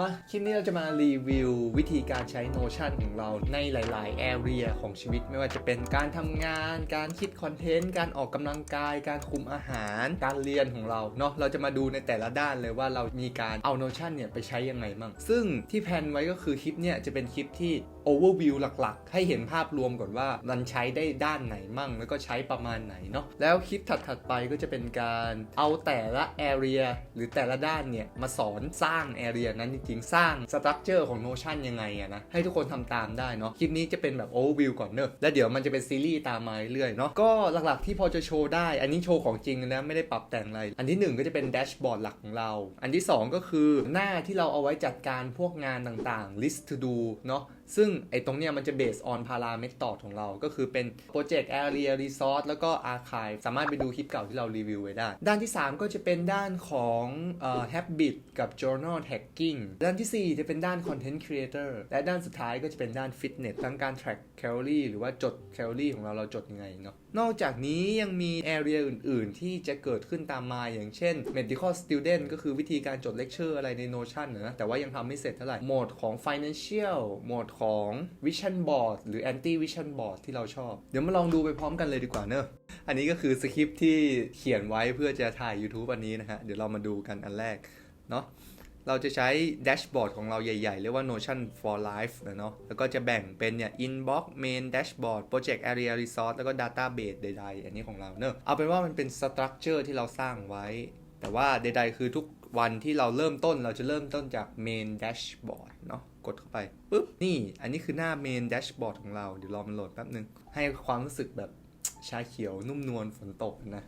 มาคลิปนี้เราจะมารีวิววิธีการใช้ Notion ของเราในหลายๆ area ของชีวิต ไม่ว่าจะเป็นการทำงาน การคิดคอนเทนต์ การออกกำลังกาย การคุมอาหาร การเรียนของเราเนาะ เราจะมาดูในแต่ละด้านเลยว่าเรามีการเอา Notion เนี่ยไปใช้ยังไงมั่ง ซึ่งที่แพนไว้ก็คือคลิปเนี่ยจะเป็นคลิปที่ overview หลัก ๆ ให้เห็นภาพรวมก่อนว่ามันใช้ได้ด้านไหนมั่ง แล้วก็ใช้ประมาณไหนเนาะ แล้วคลิปถัด ๆ ไปก็จะเป็นการเอาแต่ละ area หรือแต่ละด้านเนี่ยมาสอนสร้าง area นั้นจถึงสร้างสตรัคเจอร์ของ Notion ยังไงอะนะให้ทุกคนทำตามได้เนาะคลิปนี้จะเป็นแบบโอเวอร์วิวก่อนเนอะแล้วเดี๋ยวมันจะเป็นซีรีส์ตามมาเรื่อยๆเนาะก็หลักๆที่พอจะโชว์ได้ อันนี้โชว์ของจริงนะไม่ได้ปรับแต่งอะไร อันที่หนึ่งก็จะเป็นแดชบอร์ดหลักของเรา อันที่สองก็คือหน้าที่เราเอาไว้จัดการพวกงานต่างๆ list to do เนาะ ซึ่งไอ้ตรงเนี้ยมันจะ based on parameter ของเรา ก็คือเป็น project area resource แล้วก็ archive สามารถไปดูคลิปเก่าที่เรารีวิวไว้ได้ ด้านที่ 3 ก็จะเป็นด้านของเอ่อ habit กับ journal tagging ด้านทีสี่4 จะเป็นด้าน content creator และด้านสุดท้ายก็จะเป็นด้าน fitness ทั้งการ track calorie หรือว่าจด calorie ของเราเราจดยังไงเนาะนอกจากนี้ยังมี area อื่น ๆ ที่จะเกิดขึ้นตามมาอย่างเช่น medical student ก็คือวิธีการจด lecture อะไรใน Notion นะแต่ว่ายังทำไม่เสร็จเท่าไหร่โหมดของ financial โหมดของ vision board หรือ anti vision board ที่เราชอบ เดี๋ยวมาลองดูไปพร้อมกันเลยดีกว่าเนอะอันนี้ก็คือสคริปที่เขียนไว้เพื่อจะถ่าย YouTube อันนี้นะฮะ เดี๋ยวเรามาดูกันอันแรกเนาะเราจะใช้แดชบอร์ดของเราใหญ่ๆ เรียกว่า Notion for Life นะเนาะ แล้วก็จะแบ่งเป็นเนี่ย Inbox Main Dashboard Project Area Resource แล้วก็ Database ใดๆ อันนี้ของเราเนอะเอาเป็นว่ามันเป็น Structure ที่เราสร้างไว้ แต่ว่าใดๆ คือทุกวันที่เราเริ่มต้นเราจะเริ่มต้นจาก Main Dashboard เนาะ กดเข้าไปปุ๊บนี่อันนี้คือหน้า Main Dashboard ของเรา เดี๋ยวรอมันโหลดแป๊บนึง ให้ความรู้สึกแบบชาเขียวนุ่มนวลฝนตกนะ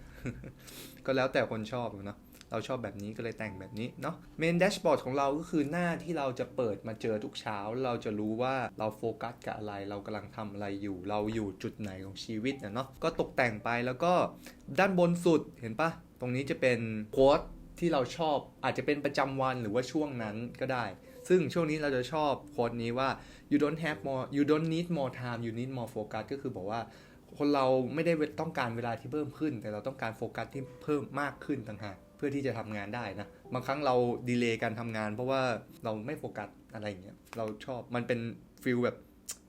ก็แล้วแต่คนชอบเนาะเราชอบแบบนี้ก็เลยแต่งแบบนี้เนาะเมนแดชบอร์ดของเราก็คือหน้าที่เราจะเปิดมาเจอทุกเช้า เราจะรู้ว่าเราโฟกัสกับอะไร เรากำลังทำอะไรอยู่ เราอยู่จุดไหนของชีวิตเนาะก็ตกแต่งไปแล้วก็ด้านบนสุดเห็นปะตรงนี้จะเป็นโค้ดที่เราชอบอาจจะเป็นประจำวันหรือว่าช่วงนั้นก็ได้ ซึ่งช่วงนี้เราจะชอบโค้ดนี้ว่า you don't have more you don't need more time you need more focus ก็คือบอกว่าคนเราไม่ได้ต้องการเวลาที่เพิ่มขึ้น แต่เราต้องการโฟกัสที่เพิ่มมากขึ้นต่างหากเพื่อที่จะทำงานได้นะ บางครั้งเราดีเลย์การทำงาน เพราะว่าเราไม่โฟกัสอะไรอย่างเงี้ยเราชอบมันเป็นฟิลแบบ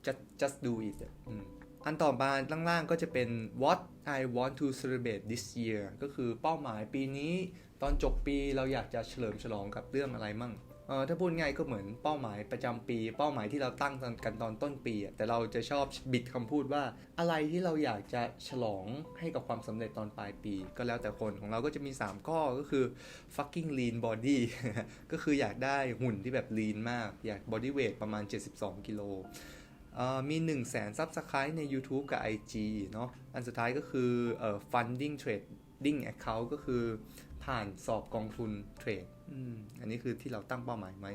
just just do it อันต่อมาล่างๆก็จะเป็น what I want to celebrate this year ก็คือเป้าหมายปีนี้ตอนจบปีเราอยากจะเฉลิมฉลองกับเรื่องอะไรมั่ง ออถ้าพูดง่ายก็เหมือนเป้าหมายประจำปี เป้าหมายที่เราตั้งกันตอนต้นปี แต่เราจะชอบบิดคำพูดว่าอะไรที่เราอยากจะฉลองให้กับความสำเร็จตอนปลายปี ก็แล้วแต่คนของเราก็จะมี 3 ข้อก็คือ fucking lean body ก็คืออยากได้หุ่นที่แบบ lean มาก อยาก body weight ประมาณ 72 กิโลมี 1 0 0 0 0แสน subscribe ใน YouTube กับ IG เนาะอันสุดท้ายก็คือออ funding trading account ก็คือผ่านสอบกองทุนเทรด อันนี้คือที่เราตั้งเป้าหมายไหม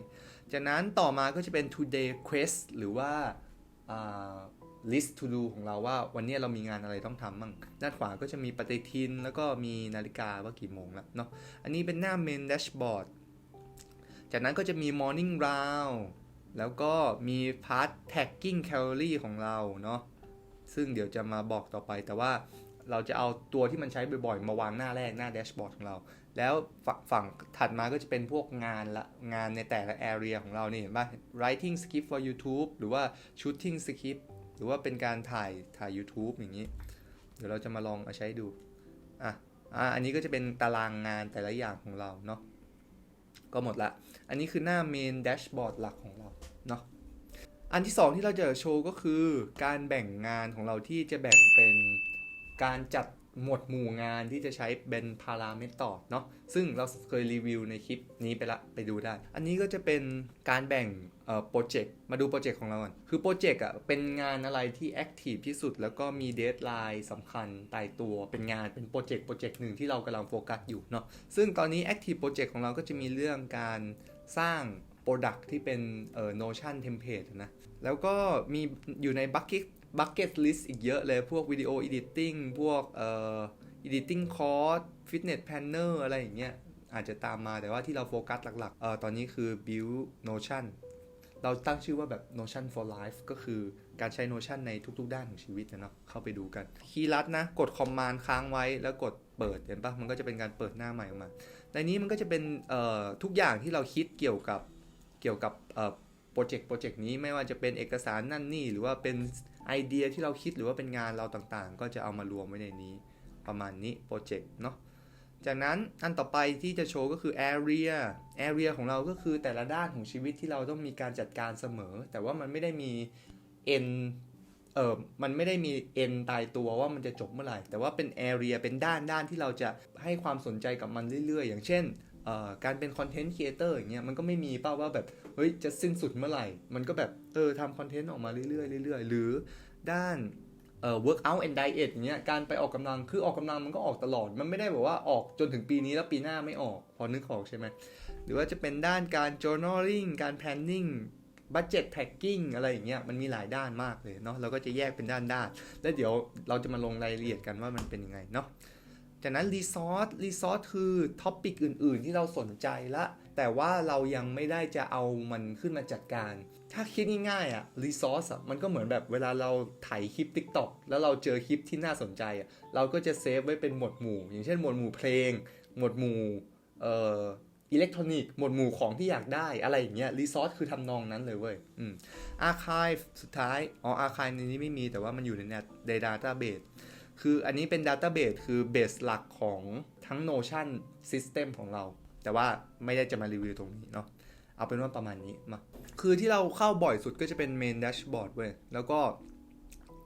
จากนั้นต่อมาก็จะเป็น today quest หรือว่า list to do ของเราว่าวันนี้เรามีงานอะไรต้องทำมั่งด้านขวาก็จะมีปฏิทิน แล้วก็มีนาฬิกาว่ากี่โมงแล้วเนาะอันนี้เป็นหน้า main dashboard จากนั้นก็จะมี morning round แล้วก็มี part tagging calorie ของเราเนาะซึ่งเดี๋ยวจะมาบอกต่อไปแต่ว่าเราจะเอาตัวที่มันใช้บ่อยๆ มาวางหน้าแรกหน้าแดชบอร์ดของเรา แล้วฝงฝั่งถัดมาก็จะเป็นพวกงานละงานในแต่ละ area ของเรานี่เห็นป่ะ writing script for YouTube หรือว่า shooting script หรือว่าเป็นการถ่ายถ่าย YouTube อย่างนี้ เดี๋ยวเราจะมาลองเอาใช้ดูอะอะอันนี้ก็จะเป็นตารางงานแต่ละอย่างของเราเนาะก็หมดละ อันนี้คือหน้า main dashboard หลักของเราเนาะอันที่ 2 ที่เราจะโชว์ก็คือ การแบ่งงานของเราที่จะแบ่งเป็นการจัด หมวดหมู่งานที่จะใช้เป็นพาราเมตอดเนาะซึ่งเราเคยรีวิวในคลิปนี้ไปละไปดูได้ อันนี้ก็จะเป็นการแบ่งโปรเจกต์มาดูโปรเจกต์ของเราก่อน คือโปรเจกต์อะเป็นงานอะไรที่แอคทีฟที่สุด แล้วก็มีเดทไลน์สำคัญตายตัวเป็นงานเป็นโปรเจกต์โปรเจกต์หนึ่งที่เรากำลังโฟกัสอยู่เนาะซึ่งตอนนี้แอคทีฟโปรเจกต์ของเราก็จะมีเรื่องการสร้าง Product ที่เป็นเอ่อ Notion Template นะ แล้วก็มีอยู่ใน Bucket Bucket List อีกเยอะเลยพวกวิดีโอ Editing พวกเอ่อ Editing Course Fitness Planner อะไรอย่างเงี้ยอาจจะตามมาแต่ว่าที่เราโฟกัสหลักๆเอ่อตอนนี้คือ Build Notion เราตั้งชื่อว่าแบบ Notion for Life ก็คือการใช้ Notion ในทุกๆ ด้านของชีวิตนะเนาะเข้าไปดูกันคีย์ลัดนะ กด Command ค้างไว้แล้วกดเปิดเห็นปะมันก็จะเป็นการเปิดหน้าใหม่ออกมาในนี้มันก็จะเป็นเอ่อทุกอย่างที่เราคิดเกี่ยวกับเกี่ยวกับโปรเจกต์โปรเจกต์นี้ไม่ว่าจะเป็นเอกสารนั่นนี่หรือว่าเป็น ไอเดียที่เราคิดหรือว่าเป็นงานเราต่างๆ ก็จะเอามารวมไว้ในนี้ประมาณนี้โปรเจกต์เนาะจากนั้นอันต่อไปที่จะโชว์ก็คือ area area ของเราก็คือแต่ละด้านของชีวิตที่เราต้องมีการจัดการเสมอ แต่ว่ามันไม่ได้มี n เออมันไม่ได้มี n ตายตัวว่ามันจะจบเมื่อไหร่ แต่ว่าเป็น area เป็นด้านด้านที่เราจะให้ความสนใจกับมันเรื่อยๆ อย่างเช่นการเป็นคอนเทนต์ครีเอเตอร์อย่างเงี้ยมันก็ไม่มีเป้าว่าแบบ เฮ้ยจะสิ้นสุดเมื่อไหร่ มันก็แบบเออทำคอนเทนต์ออกมาเรื่อยๆเรื่อยๆ หรือด้านเอ่อ workout and diet อย่างเงี้ยการไปออกกำลังคือออกกำลังมันก็ออกตลอด มันไม่ได้แบบว่าออกจนถึงปีนี้แล้วปีหน้าไม่ออกพอนึกออกใช่ไหมหรือว่าจะเป็นด้านการ journaling การ planning budget tracking อะไรอย่างเงี้ยมันมีหลายด้านมากเลยเนาะเราก็จะแยกเป็นด้านด้านแล้วเดี๋ยวเราจะมาลงรายละเอียดกันว่ามันเป็นยังไงเนาะจากนั้นรีซอสรีซอสคือท็อปิกอื่น ๆ ที่เราสนใจละ แต่ว่าเรายังไม่ได้จะเอามันขึ้นมาจัดการ ถ้าคิดง่ายๆอะรีซอสอะมันก็เหมือนแบบเวลาเราถ่ายคลิป TikTok แล้วเราเจอคลิปที่น่าสนใจอะเราก็จะเซฟไว้เป็นหมวดหมู่ อย่างเช่นหมวดหมู่เพลง หมวดหมู่เอ่ออิเล็กทรอนิกส์หมวดหมู่ของที่อยากได้อะไรอย่างเงี้ยรีซอสคือทำนองนั้นเลยเว้ยอืมอาร์คายสุดท้ายอ๋ออาร์คายในนี้ไม่มีแต่ว่ามันอยู่ในในดัตต้าเบสคืออันนี้เป็น Database คือเบสหลักของทั้ง Notion System ของเรา แต่ว่าไม่ได้จะมารีวิวตรงนี้เนาะเอาเป็นว่าประมาณนี้มาคือที่เราเข้าบ่อยสุดก็จะเป็น Main Dashboard เว้ยแล้วก็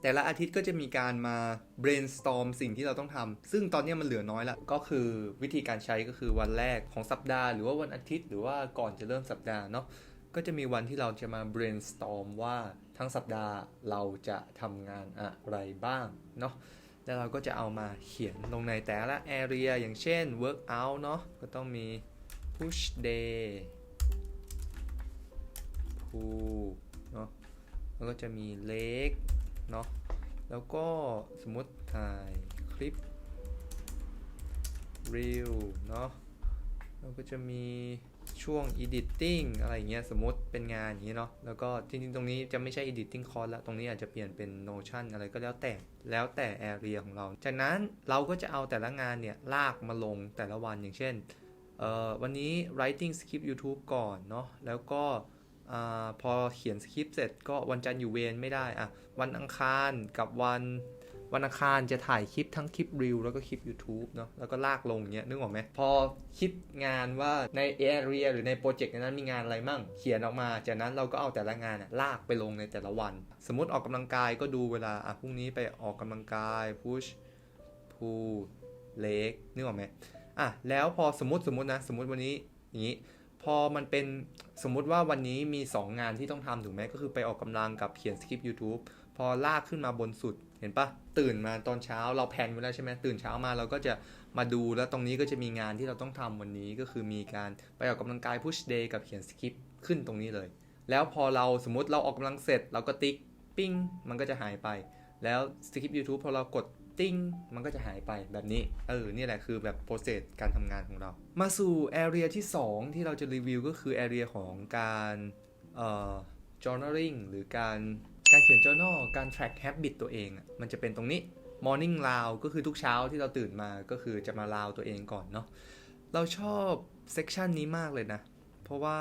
แต่ละอาทิตย์ก็จะมีการมา brainstorm สิ่งที่เราต้องทำซึ่งตอนนี้มันเหลือน้อยละ ก็คือวิธีการใช้ก็คือวันแรกของสัปดาห์ หรือว่าวันอาทิตย์ หรือว่าก่อนจะเริ่มสัปดาห์เนาะ ก็จะมีวันที่เราจะมา brainstorm ว่าทั้งสัปดาห์เราจะทำงานอะไรบ้างเนาะ แล้วเราก็จะเอามาเขียนลงในแต่ละ area อย่างเช่น workout เนาะก็ต้องมี push day pull เนาะแล้วก็จะมี leg เนาะแล้วก็สมมติถ่ายคลิป reel เนาะแล้วก็จะมี ช่วง editing อะไรเงี้ยสมมติเป็นงานอย่างนี้เนาะแล้วก็จริงๆ ตรงนี้จะไม่ใช่ editing course ละตรงนี้อาจจะเปลี่ยนเป็น notion อะไรก็แล้วแต่แล้วแต่ area ของเรา จากนั้นเราก็จะเอาแต่ละงานเนี่ย ลากมาลงแต่ละวันอย่างเช่นวันนี้ writing script YouTube ก่อนเนาะแล้วก็อพอเขียนสคริปต์เสร็จก็วันจันทร์อยู่เวรไม่ได้อะวันอังคารกับวัน วันอังคารจะถ่ายคลิปทั้งคลิปรีวแล้วก็คลิป YouTube เนาะแล้วก็ลากลงเงี้ยนึกออกไหมพอคิดงานว่าในแอเรียหรือในโปรเจกต์นั้นมีงานอะไรมั่ง เขียนออกมา จากนั้นเราก็เอาแต่ละงานลากไปลงในแต่ละวัน สมมติออกกำลังกายก็ดูเวลาอะพรุ่งนี้ไปออกกำลังกาย push pull leg นึกออกไหมอะแล้วพอสมมติสมมตินะ สมมติวันนี้อย่างนี้พอมันเป็นสมมุติว่าวันนี้มี 2 งานที่ต้องทำถูกไหมก็คือไปออกกำลังกับเขียนสคริปต์ YouTube พอลากขึ้นมาบนสุด เห็นปะตื่นมาตอนเช้าเราแพนไว้แล้วใช่ไหมตื่นเช้ามาเราก็จะมาดูแล้วตรงนี้ก็จะมีงานที่เราต้องทำวันนี้ก็คือมีการไปออกกำลังกาย push day กับเขียนสคริปต์ขึ้นตรงนี้เลย แล้วพอเราสมมติเราออกกำลังเสร็จ เราก็ติ๊กปิ้งมันก็จะหายไป แล้วสคริปต์ YouTube พอเรากดติ้งมันก็จะหายไปแบบนี้ เออ นี่แหละคือแบบโปรเซสการทำงานของเรา มาสู่แอเรียที่ 2 ที่เราจะรีวิวก็คือแอเรียของการเอ่อ journaling หรือการ การเขียน journal การ track habit ตัวเองมันจะเป็นตรงนี้ morning round ก็คือทุกเช้าที่เราตื่นมาก็คือจะมา round ตัวเองก่อนเนาะเราชอบเซกชันนี้มากเลยนะ เพราะว่า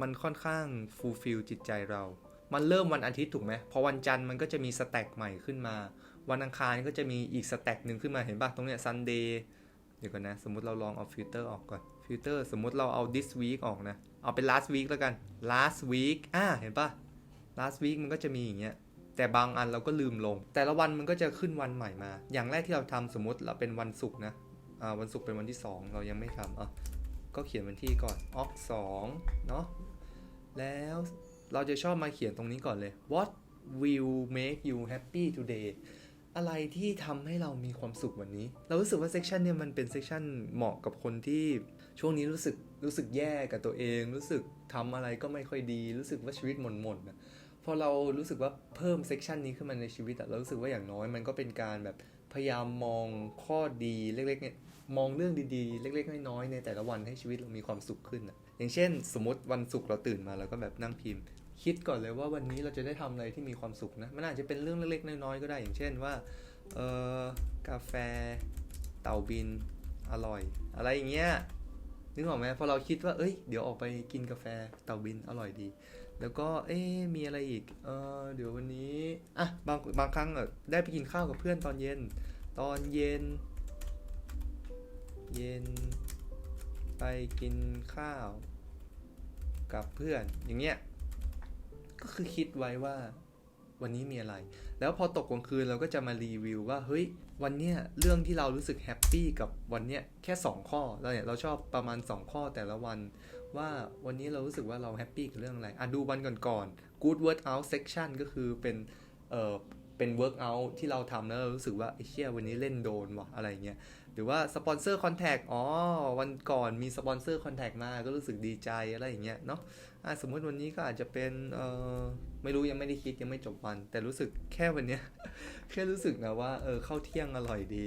มันค่อนข้าง fulfill จิตใจเรา มันเริ่มวันอาทิตย์ถูกไหมพอวันจันทร์มันก็จะมีสแต็กใหม่ขึ้นมา วันอังคารก็จะมีอีกสแต็กหนึ่งขึ้นมาเห็นป่ะตรงเนี้ยซันเดย์เดี๋ยวก่อนนะ สมมติเราลองเอาฟิลเตอร์ออกก่อนฟิลเตอร์สมมติเราเอา this week ออกนะ เอาเป็น last week แล้วกัน last week อ่าเห็นป่ะ last week มันก็จะมีอย่างเงี้ยแต่บางอันเราก็ลืมลง แต่ละวันมันก็จะขึ้นวันใหม่มา อย่างแรกที่เราทำสมมติเราเป็นวันศุกร์นะอ่าวันศุกร์เป็นวันที่ 2 เรายังไม่ทำอะก็เขียนวันที่ก่อนออก2เนาะแล้วเราจะชอบมาเขียนตรงนี้ก่อนเลย what will make you happy today อะไรที่ทำให้เรามีความสุขวันนี้ เรารู้สึกว่าเซกชันเนี่ยมันเป็นเซกชันเหมาะกับคนที่ช่วงนี้รู้สึกรู้สึกแย่กับตัวเอง รู้สึกทำอะไรก็ไม่ค่อยดี รู้สึกว่าชีวิตหม่นหม่นนะ พอเรารู้สึกว่าเพิ่มเซกชันนี้ขึ้นมาในชีวิตอะเรารู้สึกว่าอย่างน้อยมันก็เป็นการแบบพยายามมองข้อดีเล็กๆเนี่ยมองเรื่องดีๆ เล็กๆน้อยๆในแต่ละวันให้ชีวิตเรามีความสุขขึ้นอะอย่างเช่น สมมติวันศุกร์เราตื่นมาเราก็แบบนั่งพิมพ์ คิดก่อนเลยว่าวันนี้เราจะได้ทำอะไรที่มีความสุขนะมันอาจจะเป็นเรื่องเล็กๆน้อยๆก็ได้อย่างเช่นว่าเออกาแฟเต่าบินอร่อย อะไรอย่างเงี้ยนึกออกไหมพอเราคิดว่าเอ้ยเดี๋ยวออกไปกินกาแฟเต่าบินอร่อยดี แล้วก็เอ๊มีอะไรอีกเออเดี๋ยววันนี้อะบางบางครั้งอะได้ไปกินข้าวกับเพื่อนตอนเย็น ตอนเย็น เย็น ไปกินข้าวกับเพื่อนอย่างเงี้ยก็คือคิดไว้ว่าวันนี้มีอะไร แล้วพอตกกลางคืนเราก็จะมารีวิวว่า เฮ้ย วันเนี้ยเรื่องที่เรารู้สึกแฮปปี้กับวันเนี้ยแค่ 2 ข้อเราเนี่ยเราชอบประมาณ 2 ข้อแต่ละวัน ว่าวันนี้เรารู้สึกว่าเราแฮปปี้กับเรื่องอะไร อะดูวันก่อนๆ good workout section ก็คือเป็นเอ่อเป็น workout ที่เราทำแล้วเรารู้สึกว่าไอ้เชี่ยวันนี้เล่นโดนว่ะอะไรเงี้ยหรือว่าสปอนเซอร์คอนแทคอ๋อวันก่อนมีสปอนเซอร์คอนแทคมาก็รู้สึกดีใจอะไรอย่างเงี้ยเนาะอะสมมติวันนี้ก็อาจจะเป็นเอ่อไม่รู้ยังไม่ได้คิดยังไม่จบวัน แต่รู้สึกแค่วันเนี้ยแค่รู้สึกนะว่าเออข้าวเที่ยงอร่อยดี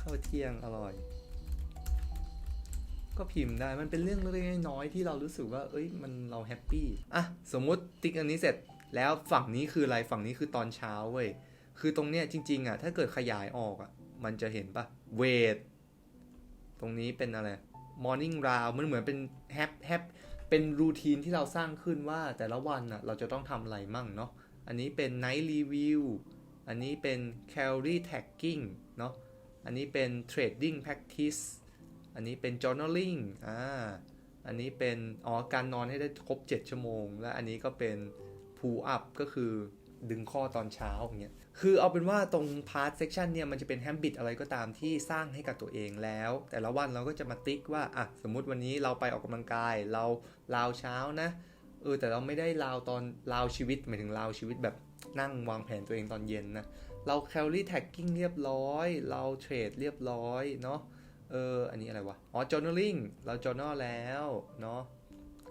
ข้าวเที่ยงอร่อย ก็พิมพ์ได้ มันเป็นเรื่องเล็กน้อยที่เรารู้สึกว่า เอ้ย มันเราแฮปปี้ อะ สมมุติติ๊กอันนี้เสร็จ แล้วฝั่งนี้คืออะไร ฝั่งนี้คือตอนเช้าเว้ย คือตรงเนี้ยจริง ๆ อะ ถ้าเกิดขยายออกอะ มันจะเห็นปะเวท ตรงนี้เป็นอะไร morning round มันเหมือนเป็นแฮปแฮปเป็นรูทีนที่เราสร้างขึ้นว่าแต่ละวันอะ เราจะต้องทำอะไรมั่งเนาะ อันนี้เป็น night review อันนี้เป็น calorie tracking เนาะ อันนี้เป็น trading practice อันนี้เป็น journaling อ่า อันนี้เป็น อ๋อ การนอนให้ได้ครบ 7 ชั่วโมง และอันนี้ก็เป็น pull up ก็คือดึงข้อตอนเช้าอย่างเงี้ย คือเอาเป็นว่าตรง part section เนี่ยมันจะเป็น habit อะไรก็ตามที่สร้างให้กับตัวเองแล้ว แต่ละวันเราก็จะมาติ๊กว่า อะ สมมุติวันนี้เราไปออกกำลังกาย เราลาวเช้านะ เออ แต่เราไม่ได้ลาวตอนลาวชีวิตหมายถึงลาวชีวิตแบบนั่งวางแผนตัวเองตอนเย็นนะ เรา calorie tracking เรียบร้อย เราเทรดเรียบร้อยเนาะ เออ อันนี้อะไรวะ อ๋อ journaling เรา journal แล้วเนาะ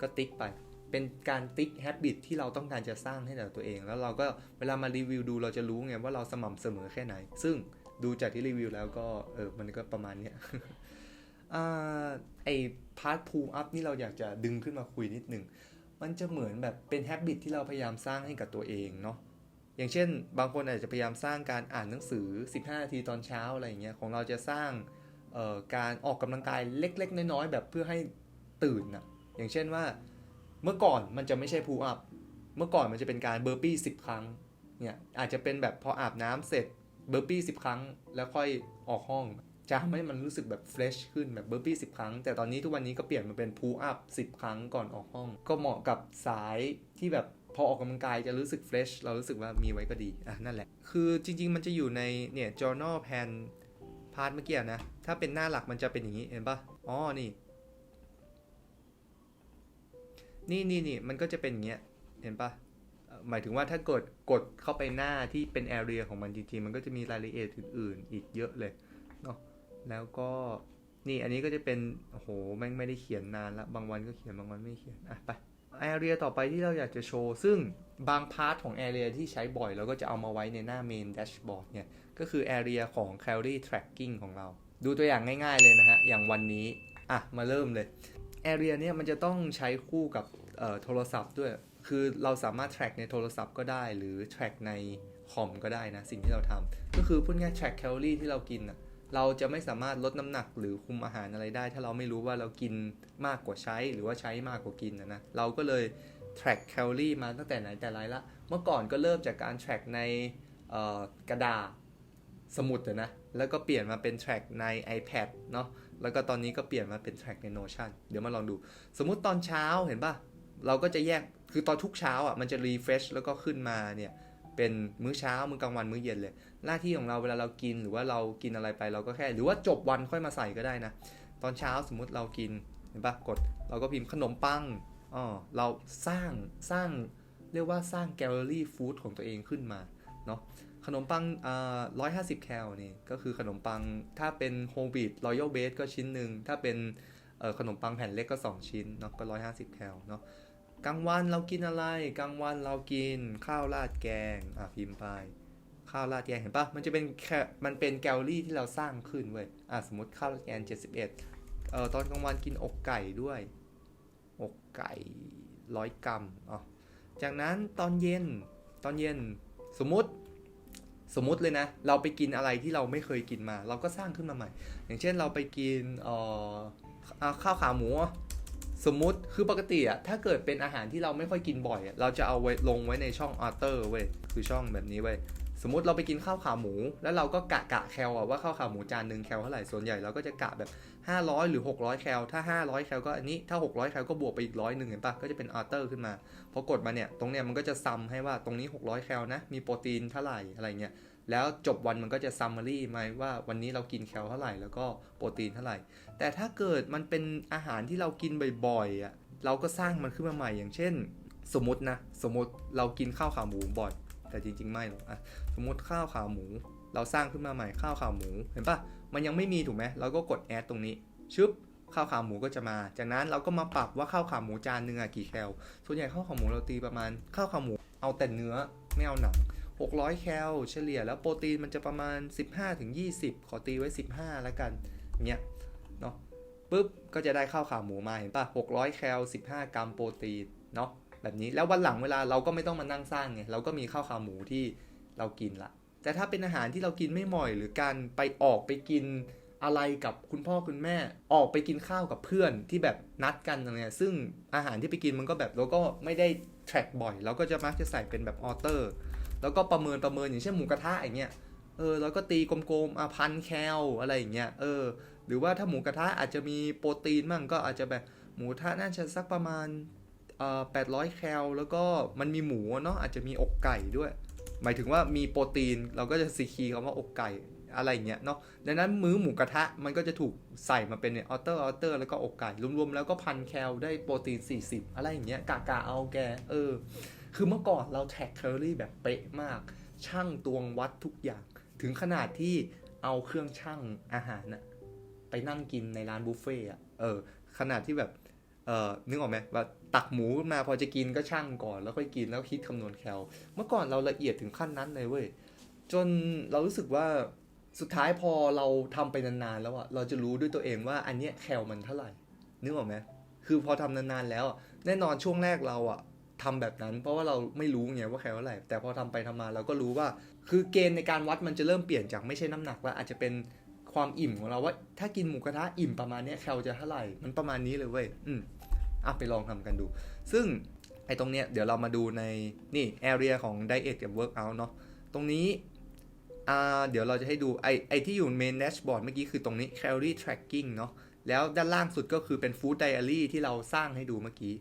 ก็ติ๊กไป เป็นการติ๊ก habit ที่เราต้องการจะสร้างให้กับตัวเอง แล้วเราก็เวลามารีวิวดูเราจะรู้ไงว่าเราสม่ำเสมอแค่ไหน ซึ่งดูจากที่รีวิวแล้วก็ เออ มันก็ประมาณเนี้ยไอพาร์ท pull up นี่เราอยากจะดึงขึ้นมาคุยนิดหนึ่ง มันจะเหมือนแบบเป็น habit ที่เราพยายามสร้างให้กับตัวเองเนาะ อย่างเช่น บางคนอาจจะพยายามสร้างการอ่านหนังสือ 15 นาทีตอนเช้าอะไรอย่างเงี้ย ของเราจะสร้าง การออกกำลังกายเล็ก ๆ น้อยๆแบบเพื่อให้ตื่นอะอย่างเช่นว่าเมื่อก่อนมันจะไม่ใช่ pull up เมื่อก่อนมันจะเป็นการเบอร์ปี้10ครั้งเนี่ยอาจจะเป็นแบบพออาบน้ำเสร็จเบอร์ปี้10ครั้ง แล้วค่อยออกห้อง จะทำให้มันรู้สึกแบบเฟรชขึ้นแบบเบอร์ปี้10ครั้ง แต่ตอนนี้ทุกวันนี้ก็เปลี่ยนมาเป็น pull up 10ครั้งก่อนออกห้อง ก็เหมาะกับสายที่แบบพอออกกำลังกายจะรู้สึกเฟรชเรารู้สึกว่ามีไว้ก็ดีอะนั่นแหละ คือจริง ๆ มันจะอยู่ในเนี่ย journal pan าร์ทเมื่อกี้นะ ถ้าเป็นหน้าหลักมันจะเป็นอย่างนี้เห็นปะอ๋อนี่ นี่นี่นี่มันก็จะเป็นอย่างเงี้ยเห็นปะเอ่อหมายถึงว่าถ้ากดกดเข้าไปหน้าที่เป็น area ของมันจริงๆ มันก็จะมีรายละเอียดอื่นๆ อีกเยอะเลยเนาะแล้วก็นี่อันนี้ก็จะเป็นโอ้โหแม่งไม่ได้เขียนนานละบางวันก็เขียนบางวันไม่เขียนอะไป area ต่อไปที่เราอยากจะโชว์ ซึ่งบางพาร์ทของ area ที่ใช้บ่อยเราก็จะเอามาไว้ในหน้า main dashboard เนี่ย ก็คือ area ของ calorie tracking ของเรา ดูตัวอย่างง่ายๆเลยนะฮะ อย่างวันนี้ อะ มาเริ่มเลย area เนี่ยมันจะต้องใช้คู่กับโทรศัพท์ด้วย คือเราสามารถ track ในโทรศัพท์ก็ได้ หรือ track ในคอมก็ได้นะ สิ่งที่เราทำก็คือพูดง่าย track calorie ที่เรากินอะเราจะไม่สามารถลดน้ำหนักหรือคุมอาหารอะไรได้ ถ้าเราไม่รู้ว่าเรากินมากกว่าใช้หรือว่าใช้มากกว่ากินนะนะเราก็เลย track calorie มาตั้งแต่ไหนแต่ไรละ เมื่อก่อนก็เริ่มจากการ track ในกระดาษ สมุดอะนะ แล้วก็เปลี่ยนมาเป็น track ใน iPad เนาะแล้วก็ตอนนี้ก็เปลี่ยนมาเป็น track ใน Notion เดี๋ยวมาลองดู สมมุติตอนเช้าเห็นปะเราก็จะแยกคือตอนทุกเช้าอะมันจะ refresh แล้วก็ขึ้นมาเนี่ยเป็นมื้อเช้า มื้อกลางวัน มื้อเย็นเลย หน้าที่ของเราเวลาเรากินหรือว่าเรากินอะไรไปเราก็แค่ หรือว่าจบวันค่อยมาใส่ก็ได้นะ ตอนเช้าสมมุติเรากินเห็นปะกด เราก็พิมพ์ขนมปังอ๋อเราสร้างสร้างเรียกว่าสร้างแกลเลอรี่ฟู้ดของตัวเองขึ้นมาเนาะ นมปังอ่าร้อยห้าสิบแคลนี่ก็คือขนมปังถ้าเป็นโฮมบีทรอยัลเบสก็ชิ้นหนึ่งถ้าเป็นเอ่อขนมปังแผ่นเล็กก็ 2 ชิ้นเนาะก็ร้อยห้าสิบแคลเนาะกลางวันเรากินอะไรกลางวันเรากินข้าวราดแกงอะพิมพ์ไปข้าวราดแกงเห็นปะมันจะเป็นแคมันเป็นแกลลี่ที่เราสร้างขึ้นเว้ยอะสมมติข้าวราดแกง 71เอ่อตอนกลางวันกินอกไก่ด้วย อกไก่ร้อยกรัมอ๋อจากนั้นตอนเย็นตอนเย็นสมมติ สมมติเลยนะ เราไปกินอะไรที่เราไม่เคยกินมา เราก็สร้างขึ้นมาใหม่ อย่างเช่นเราไปกินเอ่อข้าวขาหมู สมมติคือปกติอะถ้าเกิดเป็นอาหารที่เราไม่ค่อยกินบ่อยอะเราจะเอาไว้ลงไว้ในช่องออเตอร์เว้ยคือช่องแบบนี้เว้ย สมมติเราไปกินข้าวขาหมู แล้วเราก็กะกะแคลอะว่าข้าวขาหมูจานหนึ่งแคลเท่าไหร่ส่วนใหญ่เราก็จะกะแบบ 500 หรือ 600 แคลถ้า 500 แคลก็อันนี้ถ้า 600 แคลก็บวกไปอีกร้อยหนึ่งเห็นปะก็จะเป็นออเตอร์ขึ้นมาพอกดมาเนี่ยตรงเนี้ยมันก็จะซัมให้ว่าตรงนี้ 600 แคลนะมีโปรตีนเท่าไหร่อะไรเงี้ยแล้วจบวันมันก็จะซัมมารีมาว่าวันนี้เรากินแคลเท่าไหร่แล้วก็โปรตีนเท่าไหร่ แต่ถ้าเกิดมันเป็นอาหารที่เรากินบ่อยๆอะเราก็สร้างมันขึ้นมาใหม่อย่างเช่น สมมตินะสมมติเรากินข้าวขาหมูบ่อย แต่จริง ๆ ไม่หรอกอะสมมติข้าวขาหมู เราสร้างขึ้นมาใหม่ข้าวขาหมู เห็นปะมันยังไม่มีถูกไหมเราก็กดแอดตรงนี้ชึบข้าวขาหมูก็จะมา จากนั้นเราก็มาปรับว่าข้าวขาหมูจานหนึ่งอะกี่แคล ส่วนใหญ่ข้าวขาหมูเราตีประมาณข้าวขาหมูเอาแต่เนื้อไม่เอาหนัง 600 แคลเฉลี่ยแล้วโปรตีนมันจะประมาณ 15-20 ขอตีไว้ 15 แล้วกันเนี้ยเนาะปุ๊บก็จะได้ข้าวขาหมูมาเห็นปะ600 แคล 15 กรัมโปรตีนเนาะ แบบนี้แล้ววันหลังเวลาเราก็ไม่ต้องมานั่งสร้างไงเราก็มีข้าวขาหมูที่เรากินละแต่ถ้าเป็นอาหารที่เรากินไม่บ่อย หรือการไปออกไปกินอะไรกับคุณพ่อคุณแม่ออกไปกินข้าวกับเพื่อนที่แบบนัดกันอะไรเงี้ยซึ่งอาหารที่ไปกินมันก็แบบเราก็ไม่ได้ track บ่อยเราก็จะมักจะใส่เป็นแบบออเตอร์แล้วก็ประเมินประเมินอย่างเช่นหมูกระทะอย่างเงี้ยเออแล้วก็ตีกลมๆอะพันแคลอะไรอย่างเงี้ยเออ หรือว่าถ้าหมูกระทะอาจจะมีโปรตีนมั่งก็อาจจะแบบหมูกระทะน่าจะสักประมาณ แปดร้อยแคลแล้วก็มันมีหมูเนาะอาจจะมีอกไก่ด้วย หมายถึงว่ามีโปรตีนเราก็จะซีคีคำว่าอกไก่อะไรอย่างเงี้ยเนาะดังนั้นมื้อหมูกระทะมันก็จะถูกใส่มาเป็นเนี่ยออเตอร์ออเตอร์แล้วก็อกไก่ รวมๆ แล้วก็พันแคลได้โปรตีน 40 อะไรอย่างเงี้ยกากาเอาแกเออ คือเมื่อก่อนเราแท็กแคลอรี่แบบเป๊ะมาก ช่างตวงวัดทุกอย่าง ถึงขนาดที่เอาเครื่องช่างอาหารน่ะไปนั่งกินในร้านบุฟเฟ่อะเออขนาดที่แบบเออนึกออกไหมว่า ตักหมูขึ้นมาพอจะกินก็ช่างก่อนแล้วค่อยกินแล้วคิดคำนวณแคลเมื่อก่อนเราละเอียดถึงขั้นนั้นเลยเว้ยจนเรารู้สึกว่าสุดท้ายพอเราทำไปนานๆแล้วอะเราจะรู้ด้วยตัวเองว่าอันเนี้ยแคลมันเท่าไหร่นึกออกไหมคือพอทำนานๆแล้ว แน่นอนช่วงแรกเราอะทำแบบนั้น เพราะว่าเราไม่รู้ไงว่าแคลเท่าไหร่แต่พอทำไปทำมาเราก็รู้ว่า คือเกณฑ์ในการวัดมันจะเริ่มเปลี่ยนจากไม่ใช่น้ำหนักแล้วอาจจะเป็นความอิ่มของเราว่า ถ้ากินหมูกระทะอิ่มประมาณนี้แคลจะเท่าไหร่มันประมาณนี้เลยเว้ยอืม อะไปลองทำกันดู ซึ่งไอ้ตรงเนี้ยเดี๋ยวเรามาดูในนี่ area ของ diet กับ workout เนาะตรงนี้อ่าเดี๋ยวเราจะให้ดูไอไอที่อยู่ main dashboard เมื่อกี้คือตรงนี้ calorie tracking เนาะแล้วด้านล่างสุดก็คือเป็น food diary ที่เราสร้างให้ดูเมื่อกี้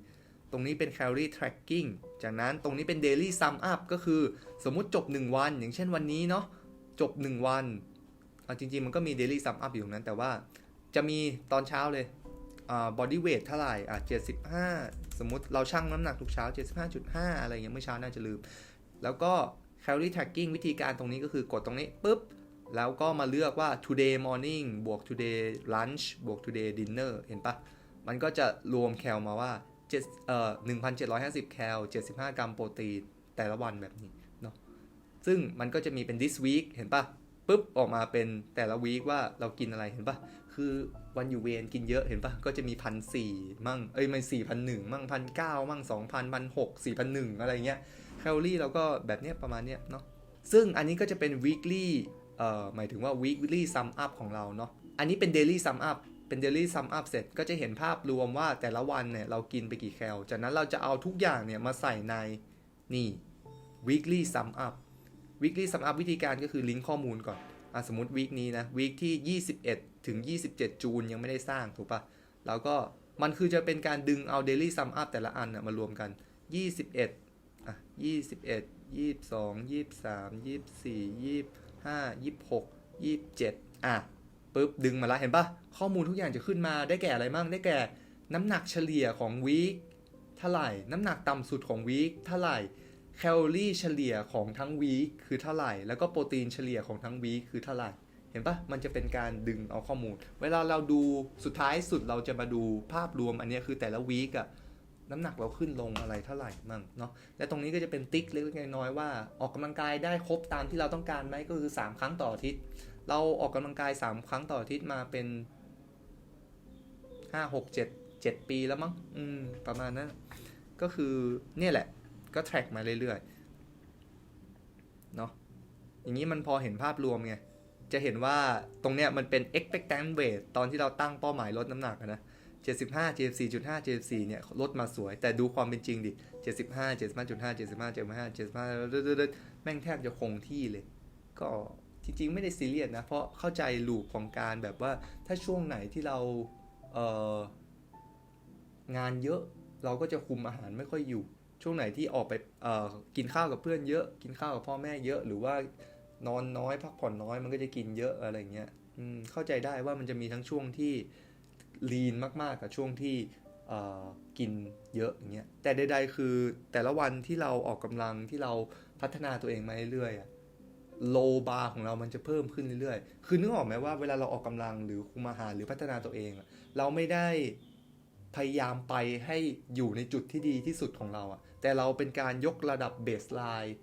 ตรงนี้เป็น calorie tracking จากนั้นตรงนี้เป็น daily sum up ก็คือสมมุติจบ 1 วัน อย่างเช่นวันนี้เนาะจบ 1 วันเอาจริง ๆ มันก็มี daily sum up อยู่ตรงนั้นแต่ว่าจะมีตอนเช้าเลย อ่า body weight เท่าไหร่อะ75 สมมติเราชั่งน้ำหนักทุกเช้า 75.5 อะไรอย่างเงี้ยเมื่อเช้าน่าจะลืม แล้วก็ calorie tracking วิธีการตรงนี้ก็คือกดตรงนี้ปุ๊บ แล้วก็มาเลือกว่า today morning บวก today lunch บวก today dinner เห็นปะมันก็จะรวมแคลมาว่า7เอ่อ1,750 แคล 75 กรัมโปรตีนแต่ละวันแบบนี้เนาะซึ่งมันก็จะมีเป็น this week เห็นปะปุ๊บ ออกมาเป็นแต่ละวีคว่าเรากินอะไรเห็นปะ คือวันอยู่เวรกินเยอะเห็นปะก็จะมีพันสี่มั่งเอ้ยมันสี่พันหนึ่งมั่งพันเก้ามั่งสองพันพันหกสี่พันหนึ่งอะไรเงี้ยแคลอรี่เราก็แบบเนี้ยประมาณเนี้ยเนาะซึ่งอันนี้ก็จะเป็น weekly เอ่อหมายถึงว่า weekly sum up ของเราเนาะอันนี้เป็น daily sum up เป็น daily sum up เสร็จก็จะเห็นภาพรวมว่าแต่ละวันเนี่ยเรากินไปกี่แคลจากนั้นเราจะเอาทุกอย่างเนี่ยมาใส่ในนี่ weekly sum up weekly sum up วิธีการก็คือลิงก์ข้อมูลก่อนอะสมมติวีคนี้นะวีคที่ 21ถึง 27 จูนยังไม่ได้สร้างถูกปะแล้วก็มันคือจะเป็นการดึงเอา daily sum up แต่ละอันนะมารวมกัน 21อะ21 22 23 24 25 26 27อะปุ๊บดึงมาล้วเห็นปะข้อมูลทุกอย่างจะขึ้นมาได้แก่อะไรมั่งได้แก่ น้ำหนักเฉลี่ยของวีคเท่าไหร่ น้ำหนักต่ำสุดของวีคเท่าไหร่แคลอรี่เฉลี่ยของทั้งวีคคือเท่าไหร่ แล้วก็โปรตีนเฉลี่ยของทั้งวีคคือเท่าไหร่ เห็นปะมันจะเป็นการดึงเอาข้อมูล เวลาเราดูสุดท้ายสุดเราจะมาดูภาพรวมอันนี้คือแต่ละวีคอะน้ำหนักเราขึ้นลงอะไรเท่าไหร่มั่งเนาะและตรงนี้ก็จะเป็นติ๊กเล็กๆน้อยๆว่าออกกำลังกายได้ครบตามที่เราต้องการไหมก็คือ 3 ครั้งต่ออาทิตย์ เราออกกำลังกาย 3 ครั้งต่ออาทิตย์มาเป็น 5 6 7 7 ปีแล้วมั้งอืมประมาณนั้น ก็คือเนี่ยแหละก็แทร็กมาเรื่อยๆเนาะอย่างนี้มันพอเห็นภาพรวมไง จะเห็นว่าตรงเนี้ยมันเป็น expectant weight ตอนที่เราตั้งเป้าหมายลดน้ำหนักนะ75 74.5 74เนี่ยลดมาสวย แต่ดูความเป็นจริงดิ 75 75.5 75 75 75แม่งแทบจะคงที่เลย ก็จริงๆ ไม่ได้ซีเรียสนะ เพราะเข้าใจลูปของการแบบว่าถ้าช่วงไหนที่เราเอ่องานเยอะเราก็จะคุมอาหารไม่ค่อยอยู่ ช่วงไหนที่ออกไปเอ่อกินข้าวกับเพื่อนเยอะ กินข้าวกับพ่อแม่เยอะหรือว่า นอนน้อย พักผ่อนน้อยมันก็จะกินเยอะอะไรเงี้ยอืมเข้าใจได้ว่ามันจะมีทั้งช่วงที่ลีนมากๆกับช่วงที่เอ่อกินเยอะอย่างเงี้ยแต่ใดๆคือแต่ละวันที่เราออกกำลังที่เราพัฒนาตัวเองมาเรื่อยๆโลบาร์ของเรามันจะเพิ่มขึ้นเรื่อยๆ คือนึกออกไหมว่าเวลาเราออกกำลังหรือคุมอาหารหรือพัฒนาตัวเอง เราไม่ได้พยายามไปให้อยู่ในจุดที่ดีที่สุดของเราอะแต่เราเป็นการยกระดับเบสไลน์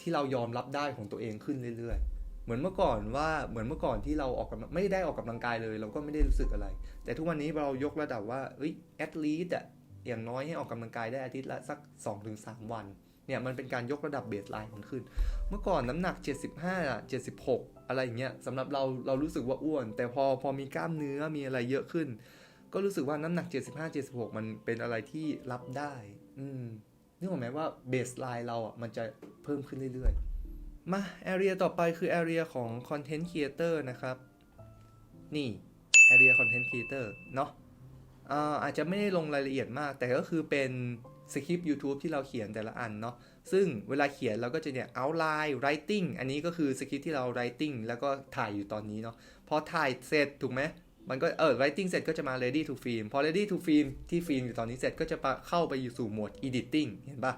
ที่เรายอมรับได้ของตัวเองขึ้นเรื่อยๆ เหมือนเมื่อก่อนว่าเหมือนเมื่อก่อนที่เราออกกำลังไม่ได้ออกกำลังกายเลย เราก็ไม่ได้รู้สึกอะไร แต่ทุกวันนี้เรายกระดับว่าเอ้ยแอดลีดอะอย่างน้อยให้ออกกำลังกายได้อาทิตย์ละสัก 2-3 วันเนี่ยมันเป็นการยกระดับเบสไลน์มันขึ้น เมื่อก่อนน้ำหนัก 75อะ76 อะไรอย่างเงี้ยสำหรับเราเรารู้สึกว่าอ้วน แต่พอพอมีกล้ามเนื้อมีอะไรเยอะขึ้น ก็รู้สึกว่าน้ำหนัก 75 76 มันเป็นอะไรที่รับได้ อืม นึกออกไหมว่าเบสไลน์เราอะมันจะเพิ่มขึ้นเรื่อยๆ มาแอเรียต่อไปคือแอเรียของ Content Creator นะครับ นี่แอเรีย Content Creator เนาะอาอาจจะไม่ได้ลงรายละเอียดมาก แต่ก็คือเป็นสคริปต์ YouTube ที่เราเขียนแต่ละอันเนาะซึ่งเวลาเขียนเราก็จะเนี่ย outline writing อันนี้ก็คือสคริปต์ที่เรา writing แล้วก็ถ่ายอยู่ตอนนี้เนาะพอถ่ายเสร็จถูกไหม มันก็เออ writing เสร็จก็จะมา ready to film พอ ready to film ที่ฟิล์มอยู่ตอนนี้เสร็จก็จะปเข้าไปอยู่สู่โหมด editing เห็นปะ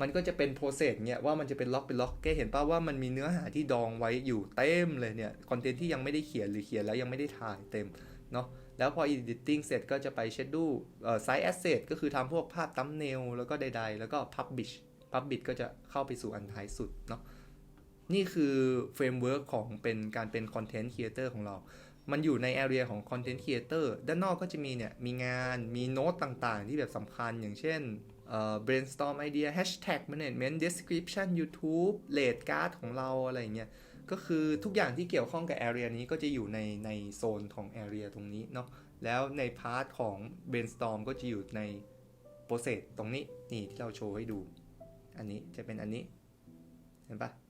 มันก็จะเป็น process เนี่ยว่ามันจะเป็นล็อกเป็นล็อกแกเห็นป่ะว่ามันมีเนื้อหาที่ดองไว้อยู่เต็มเลยเนี่ยคอนเทนต์ที่ยังไม่ได้เขียนหรือเขียนแล้วยังไม่ได้ถ่ายเต็มเนาะแล้วพอ editing เสร็จก็จะไป schedule เอ่อ site asset ก็คือทำพวกภาพ thumbnail แล้วก็ใดๆ แล้วก็ publish publish ก็จะเข้าไปสู่อันท้ายสุดเนาะนี่คือเฟรมเวิร์กของเป็นการเป็น content creator ของเรา มันอยู่ใน area ของ content creator ด้านนอกก็จะมีเนี่ย มีงานมีโน้ตต่างๆ ที่แบบสำคัญอย่างเช่นเอ่อ brainstorm idea hashtag management description YouTube rate card ของเราอะไรเงี้ยก็คือทุกอย่างที่เกี่ยวข้องกับ area นี้ก็จะอยู่ในในโซนของ area ตรงนี้เนาะแล้วในพาร์ทของ brainstorm ก็จะอยู่ใน process ตรงนี้นี่ที่เราโชว์ให้ดู อันนี้จะเป็นอันนี้ เห็นปะ่ะ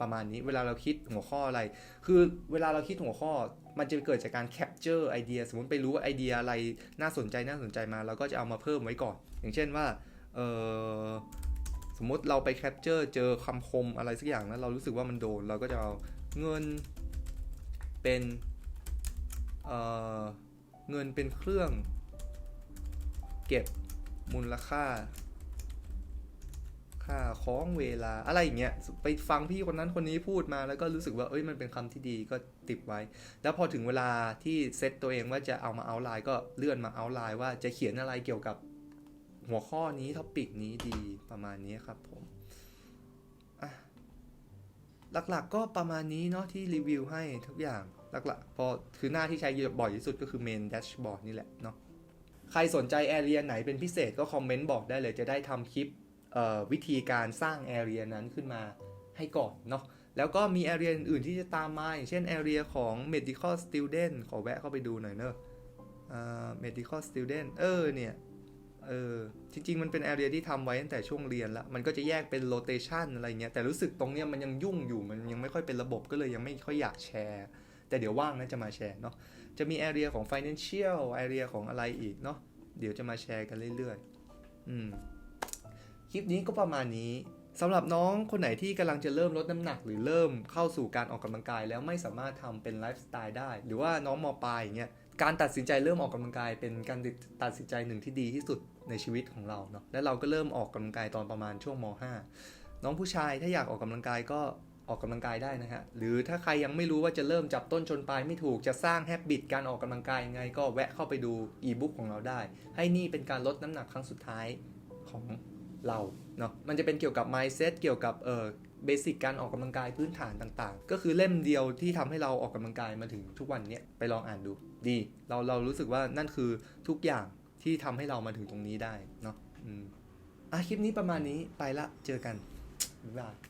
ประมาณนี้เวลาเราคิดหัวข้ออะไร คือเวลาเราคิดหัวข้อ มันจะเกิดจากการ capture ไอเดียสมมติไปรู้ว่าไอเดียอะไรน่าสนใจน่าสนใจมาเราก็จะเอามาเพิ่มไว้ก่อน อย่างเช่นว่าเออสมมติเราไป capture เจอคำคมอะไรสักอย่างแล้วเรารู้สึกว่ามันโดน เราก็จะเอาเงินเป็นเออเงินเป็นเครื่อง เก็บมูลค่า ค่าของเวลาอะไรอย่างเงี้ยไปฟังพี่คนนั้นคนนี้พูดมาแล้วก็รู้สึกว่าเอ้ยมันเป็นคำที่ดีก็ติดไว้ แล้วพอถึงเวลาที่เซตตัวเองว่าจะเอามาเอาไลน์ก็เลื่อนมาเอาไลน์ว่าจะเขียนอะไรเกี่ยวกับหัวข้อนี้ท็อปิกนี้ดีประมาณนี้ครับผมหลักๆก็ประมาณนี้เนาะที่รีวิวให้ทุกอย่างหลักๆพอคือหน้าที่ใช้บ่อยที่สุดก็คือ main dashboard นี่แหละเนาะใครสนใจแอเรียไหนเป็นพิเศษก็คอมเมนต์บอกได้เลยจะได้ทำคลิป วิธีการสร้าง area นั้นขึ้นมาให้ก่อนเนาะแล้วก็มี area อื่นที่จะตามมา อย่างเช่น area ของ medical student ขอแวะเข้าไปดูหน่อยเนอะ medical student เออเนี่ยเออจริง ๆ มันเป็น area ที่ทำไว้ตั้งแต่ช่วงเรียนละมันก็จะแยกเป็น rotation อะไรเงี้ยแต่รู้สึกตรงเนี้ยมันยังยุ่งอยู่มันยังไม่ค่อยเป็นระบบก็เลยยังไม่ค่อยอยากแชร์ แต่เดี๋ยวว่างนะจะมาแชร์เนาะจะมี area ของ financial area ของอะไรอีกเนาะเดี๋ยวจะมาแชร์กันเรื่อยๆ อืม คลิปนี้ก็ประมาณนี้สำหรับน้องคนไหนที่กำลังจะเริ่มลดน้ำหนัก หรือเริ่มเข้าสู่การออกกำลังกาย แล้วไม่สามารถทำเป็นไลฟ์สไตล์ได้ หรือว่าน้องมปลายอย่างเงี้ยการตัดสินใจเริ่มออกกำลังกาย เป็นการตัดสินใจหนึ่งที่ดีที่สุดในชีวิตของเราเนาะและเราก็เริ่มออกกำลังกายตอนประมาณช่วงม .5 น้องผู้ชายถ้าอยากออกกำลังกายก็ออกกำลังกายได้นะฮะ หรือถ้าใครยังไม่รู้ว่าจะเริ่มจับต้นชนปลายไม่ถูกจะสร้างแฮบบิตการออกกำลังกายยังไง ก็แวะเข้าไปดูอีบุ๊กของเราได้ ให้นี่เป็นการลดน้ำหนักครั้งสุดท้ายของ เราเนาะมันจะเป็นเกี่ยวกับ mindset เกี่ยวกับเออเบสิกการออกกำลังกายพื้นฐานต่างๆ ก็คือเล่มเดียวที่ทำให้เราออกกำลังกายมาถึงทุกวันเนี้ยไปลองอ่านดู ดี เราเรารู้สึกว่านั่นคือทุกอย่างที่ทำให้เรามาถึงตรงนี้ได้เนาะอืมอะคลิปนี้ประมาณนี้ไปละเจอกันบ๊ายบาย